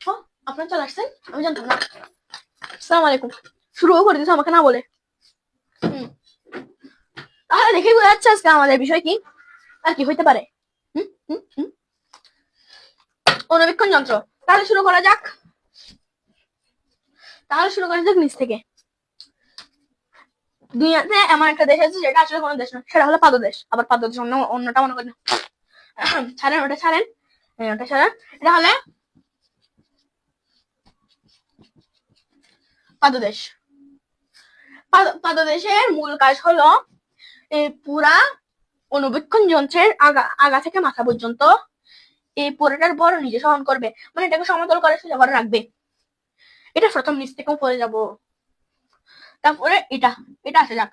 ও, চলে আসছেন? আমি জানতাম না। সালাম আলাইকুম। শুরুও করে দিয়েছে আমাকে না বলে? হুম। তাহলে দেখেই বোঝা যাচ্ছে আজকে আমাদের বিষয় কি? আর কি হইতে পারে? হুম হুম হুম। অনুবীক্ষণ যন্ত্র। তাহলে শুরু করা যাক। তাহলে শুরু করা যাক নিচ থেকে। দুনিয়াতে এমন একটা দেশ আছে যেটা আসলে কোনো দেশ না, সেটা হলো পাদদেশ। আবার পাদদেশ অন্য, অন্যটা মনে করেন ছাড়েন, ওটা ছাড়েন। ওটা ছাড়েন। এটা হলে পাদদেশ। পাদ- পাদদেশের মূল কাজ হলো এই পুরা অনুবীক্ষণ যন্ত্রের আগা আগা থেকে মাথা পর্যন্ত এই পুরোটার বড় নিজে সহন করবে। মানে এটাকে সমতল করে সোজা করে রাখবে। এটা প্রথম নিচ থেকে উপরে যাব। তারপরে এটা এটা আসে যাক।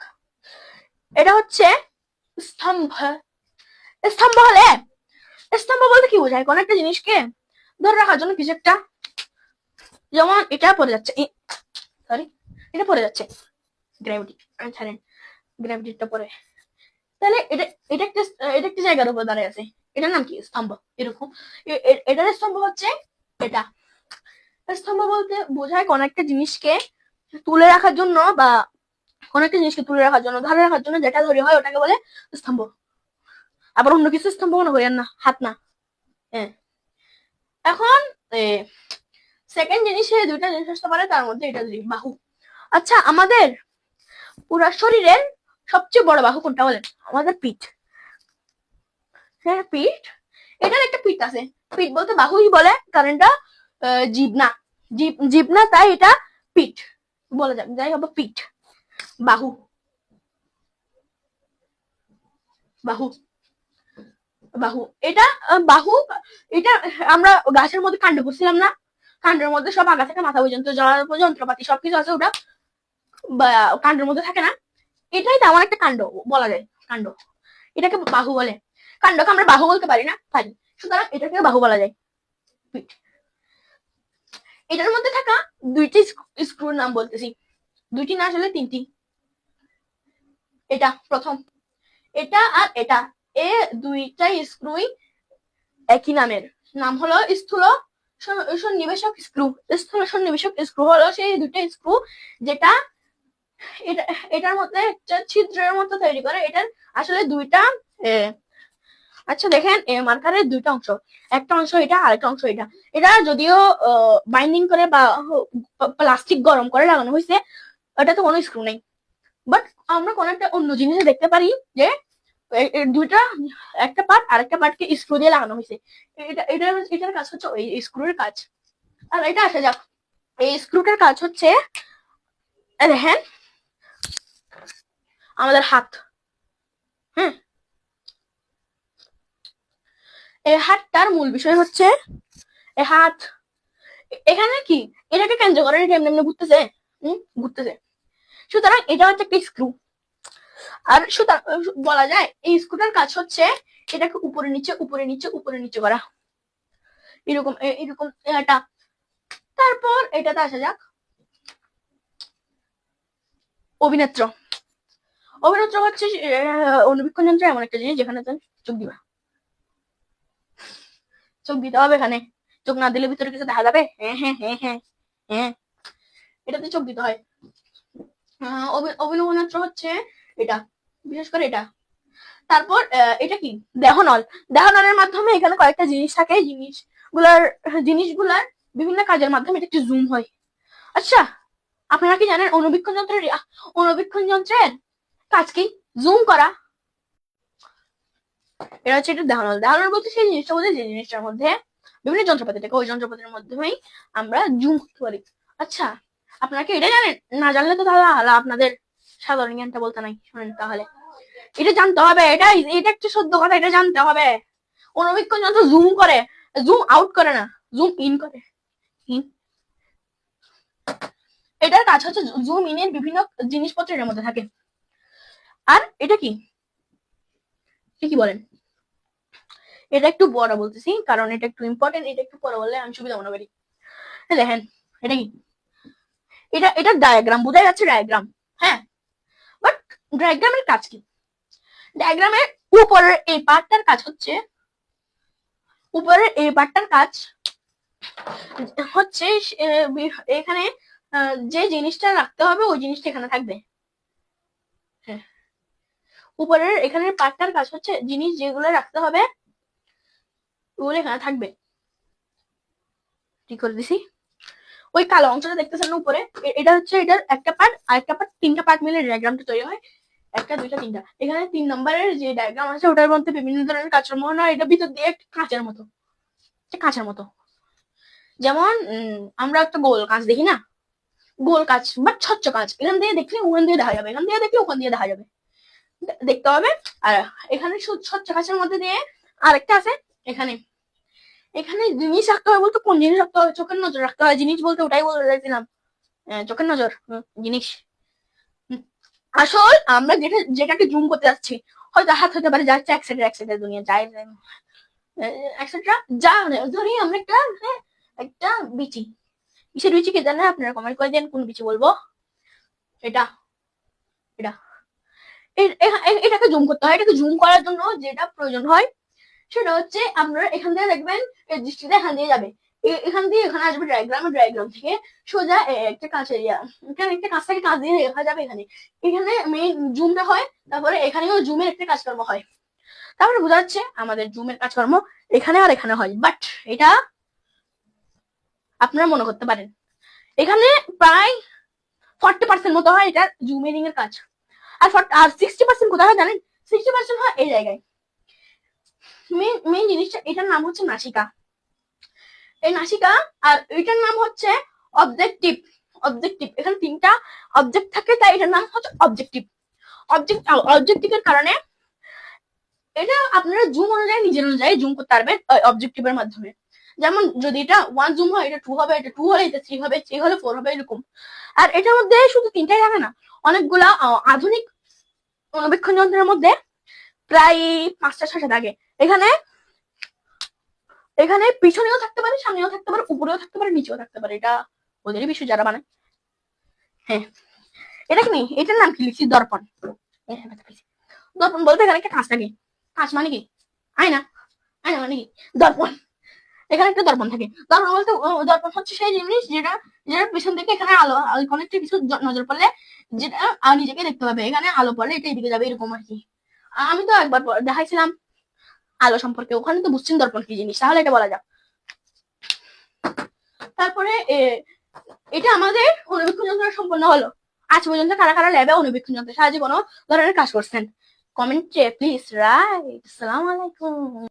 এটা হচ্ছে স্তম্ভ। স্তম্ভ হলে, স্তম্ভ বলতে কি বোঝায়? কোন একটা জিনিসকে ধরে রাখার জন্য কিছু একটা, যেমন এটা পড়ে যাচ্ছে। সরি এটা পড়ে যাচ্ছে। গ্র্যাভিটি ছাড়েন গ্র্যাভিটিটা পরে তাহলে এটা এটা একটা এটা একটা জায়গার উপর দাঁড়িয়ে আছে। এটার নাম কি? স্তম্ভ, এরকম। এটার স্তম্ভ হচ্ছে এটা। স্তম্ভ বলতে বোঝায় কোন একটা জিনিসকে তুলে রাখার জন্য বা কোন একটা জিনিসকে তুলে রাখার জন্য ধরে রাখার জন্য যেটা ধরে হয় ওটাকে বলে স্তম্ভ। আবার অন্য কিছু স্তম্ভ মনে করেন না হাত না। হ্যাঁ। এখন সেকেন্ড জিনিসে দুইটা জিনিস আসতে পারে তার মধ্যে এটা দুই বাহু। আচ্ছা আমাদের পুরো শরীরের সবচেয়ে বড় বাহু কোনটা বলেন? আমাদের পিঠ। হ্যাঁ পিঠ। এটার একটা পিঠ আছে। পিঠ বলতে বাহুই বলে কারণ এটা আহ, জীব না জীব না তাই এটা পিঠ। বলা যাক যাই হবে পিঠ। বাহু। বাহু। বাহু। এটা বাহু, এটা, আমরা গাছের মধ্যে কাণ্ড করছিলাম না? কাণ্ডের মধ্যে সব আগা থেকে মাথা পর্যন্ত যা- যন্ত্রপাতি, সবকিছু আছে ওটা কাণ্ডের মধ্যে থাকে না? এটাই তেমন একটা কাণ্ড, বলা যায়, কাণ্ড। এটাকে বাহু বলে। কাণ্ডকে আমরা বাহু বলতে পারি না? পারি। সুতরাং এটাকে বাহু বলা যায়। পিঠ। এটার মধ্যে থাকা দুইটি স্ক্রুর নাম বলতেছি। দুইটি না আসলে তিনটি। এটা প্রথম। এটা আর এটা। এ দুইটাই স্ক্রুই একই নামের। নাম হলো স্থূল সন্নিবেশক স্ক্রু। স্থূল সন্নিবেশক স্ক্রু হলো সেই দুইটা স্ক্রু যেটা এটা, এটার মধ্যে একটা ছিদ্রের মতো তৈরি করে। এটার আসলে দুইটা আচ্ছা দেখেন মার্কারের দুইটা অংশ। একটা অংশ এটা আর একটা অংশ এটা। এটা যদিও বাইন্ডিং করে বা প্লাস্টিক গরম করে লাগানো হয়েছে ওটাতে কোনো স্ক্রু নেই। বাট আমরা কোনো একটা অন্য জিনিসে দেখতে পারি যে দুইটা, একটা পার্ট আর একটা পার্টকে স্ক্রু দিয়ে লাগানো হয়েছে। এটা এটা, এটার কাজ হচ্ছে ওই স্ক্রুর কাজ। আর এটা আসা যাক। এই স্ক্রুটার কাজ হচ্ছে দেখেন, আমাদের হাত। হ্যাঁ এই হাতটার মূল বিষয় হচ্ছে এই হাত। এখানে কি? এটাকে কেন্দ্র করে এটা এমনি এমনি ঘুরতেছে, হুম? ঘুরতেছে। সুতরাং এটা হচ্ছে একটা স্ক্রু আর সুতরাং বলা যায় এই স্ক্রুটার কাজ হচ্ছে এটাকে উপরে নিচে উপরে নিচে উপরে নিচে করা। এরকম এরকম এটা তারপর এটাতে আসা যাক। অভিনেত্র। অভিনেত্র হচ্ছে অনুবীক্ষণ যন্ত্র এমন একটা জিনিস যেখানে চোখ দিবা। চোখ দিতে হবে এখানে। চোখ না দিলে ভিতরে কিছু দেখা যাবে? হ্যাঁ হ্যাঁ হ্যাঁ হ্যাঁ হ্যাঁ। এটাতে চোখ দিতে হয়। আহ, অভি- অভিনব যন্ত্র হচ্ছে এটা বিশেষ করে এটা। তারপর এটা কি? দেহনল। দেহনলের মাধ্যমে এখানে কয়েকটা জিনিস থাকে। জিনিসগুলার জিনিসগুলার বিভিন্ন কাজের মাধ্যমে এটা একটু জুম হয়। আচ্ছা আপনারা কি জানেন অনুবীক্ষণ যন্ত্রের অনুবীক্ষণ যন্ত্রের কাজ কি? জুম করা। এটা হচ্ছে এটা দেহনল দেহনল বলতে সেই জিনিসটা বলতে যে জিনিসটার মধ্যে বিভিন্ন যন্ত্রপাতি থাকে। ওই যন্ত্রপাতির মাধ্যমেই আমরা জুম করতে পারি। আচ্ছা আপনারা কি এটা জানেন? না জানলে তো তাহলে আলা আপনাদের সাধারণ জ্ঞানটা বলতে নাই, শোনেন তাহলে। এটা জানতে হবে, এটা এটা একটা সত্য কথা, এটা জানতে হবে। অনুবীক্ষণ যন্ত্র জুম করে, জুম আউট করে না, জুম ইন করে। ইন। এটার কাজ হচ্ছে জুম ইনের বিভিন্ন জিনিসপত্র এর মধ্যে থাকে। আর এটা কি? কি বলেন? এটা একটু বড় বলতেছি, কারণ এটা একটু ইম্পর্টেন্ট এটা একটু পরে বললে আমি সুবিধা মনে করি। দেখেন, এটা কি? এটা এটা ডায়াগ্রাম বোঝা যাচ্ছে ডায়াগ্রাম হ্যাঁ? বাট ডায়াগ্রামের কাজ কি? ডায়াগ্রামের উপরের এই পার্টটার কাজ হচ্ছে, উপরের এই পার্টটার কাজ হচ্ছে এখানে যে জিনিসটা রাখতে হবে, ওই জিনিসটা এখানে থাকবে। হ্যাঁ। উপরের এখানে পার্টটার কাজ হচ্ছে, জিনিস যেগুলো রাখতে হবে ওগুলো এখানে থাকবে। ঠিক করে দিছি। ওই কালো অংশটা দেখতেছেন উপরে? এটা হচ্ছে এটার একটা পার্ট আর একটা পার্ট তিনটা পার্ট মিলে ডায়াগ্রামটা তৈরি হয়। একটা, দুইটা, তিনটা। এখানে তিন নম্বরের যে ডায়াগ্রাম আছে, ওটার মধ্যে বিভিন্ন ধরনের কাজকর্ম হয়। এটা ভিতর দিয়ে একটা কাঁচের মতো। কাঁচের মতো। যেমন আমরা একটা গোল কাঁচ দেখি না? গোল কাঁচ বাট স্বচ্ছ কাঁচ। এখান দিয়ে দেখলে ওখান দিয়ে দেখা যাবে। এখান দিয়ে দেখলে ওখান দিয়ে দেখা যাবে। দেখতে হবে। আর এখানে স্বচ্ছ কাঁচের মধ্যে দিয়ে আরেকটা আছে। এখানে এখানে জিনিস রাখতে হয় বলতে কোন জিনিস রাখতে হয় চোখের নজর রাখতে হয়। জিনিস বলতে ওটাই বলতে চাইছিলাম। আহ, চোখের নজর। জিনিস। আসল আমরা যেটা যেটাকে জুম করতে যাচ্ছি হয়তো হাত হতে পারে যাচ্ছে একসাথে একসাথে দুনিয়া যায় একসাথে যা ধরি আমরা একটা হ্যাঁ, একটা বিচি। কিসের বিচি কে জানে আপনারা কমেন্ট করে দেন কোন বিচি বলব? এটা এটা। এটাকে জুম করতে হয়। এটাকে জুম করার জন্য যেটা প্রয়োজন হয় সেটা হচ্ছে আপনারা এখান থেকে দেখবেন এই দৃষ্টিটা এখান দিয়ে যাবে। এখান দিয়ে এখানে আসবে ডায়াগ্রাম ডায়াগ্রাম থেকে সোজা একটা কাঁচের ইয়া এখানে একটা কাঁচ থেকে কাঁচ দিয়ে দেখা যাবে এখানে। এখানে মেইন জুমটা হয়, তারপরে এখানেও জুমের একটা কাজকর্ম হয়। তারপরে বোঝা যাচ্ছে আমাদের জুমের কাজকর্ম এখানে আর এখানে হয়। বাট এটা আপনারা মনে করতে পারেন। এখানে প্রায় ফর্টি পার্সেন্ট মতো হয় এটা জুমেরিং এর কাজ। আর 40 আর সিক্সটি পার্সেন্ট কোথায় হয় জানেন? সিক্সটি পার্সেন্ট হয় এই জায়গায়। মেন মেন জিনিসটা, এটার নাম হচ্ছে নাসিকা। এই নাসিকা, আর এটার নাম হচ্ছে অবজেক্টিভ অবজেক্টিভ এখানে তিনটা অবজেক্ট থাকে, তাই এটার নাম হচ্ছে অবজেক্টিভ অবজেক্ট অবজেক্টিভের কারণে এটা আপনারা জুম অনুযায়ী, নিজের অনুযায়ী জুম করতে পারবেন অবজেক্টিভের মাধ্যমে। যেমন যদি এটা ওয়ান জুম হয়, এটা টু হবে, এটা টু হলে, এটা থ্রি হবে থ্রি হলে ফোর হবে, এরকম। আর এটার মধ্যে শুধু তিনটাই থাকে না, অনেকগুলা আধুনিক অনুবীক্ষণ যন্ত্রের মধ্যে প্রায় পাঁচটা ছটা থাকে। এখানে এখানে পিছনেও থাকতে পারে, সামনেও থাকতে পারে, উপরেও থাকতে পারে, নিচেও থাকতে পারে। এটা ওদেরই বিষয় যারা বানায়। হ্যাঁ। এটা কি নেই? এটার নাম কি? লিখছি দর্পণ। হ্যাঁ। দর্পণ বলতে এখানে একটা কাঁচ থাকে। কাঁচ মানে কি? আয়না। আয়না মানে কি? দর্পণ। এখানে একটা দর্পণ থাকে। দর্পণ বলতে দর্পণ হচ্ছে সেই জিনিস যেটা যেটা পিছন থেকে এখানে আলো কোনো একটা কিছু নজর পড়লে যেটা নিজেকে দেখতে পাবে। এখানে আলো পড়লে এটা এদিকে যাবে, এরকম আর কি। আমি তো একবার দেখাইছিলাম। আলো সম্পর্কে, ওখানে তো বুঝছেন দর্পণ কি জিনিস? তাহলে এটা বলা যাক। তারপরে এটা আমাদের অনুবীক্ষণ যন্ত্র সম্পন্ন হলো। আজ পর্যন্ত কারা কারা ল্যাবে অনুবীক্ষণ যন্ত্রের সাহায্যে কোনো ধরনের কাজ করছেন? কমেন্টে প্লিজ রাইট আসসালামু আলাইকুম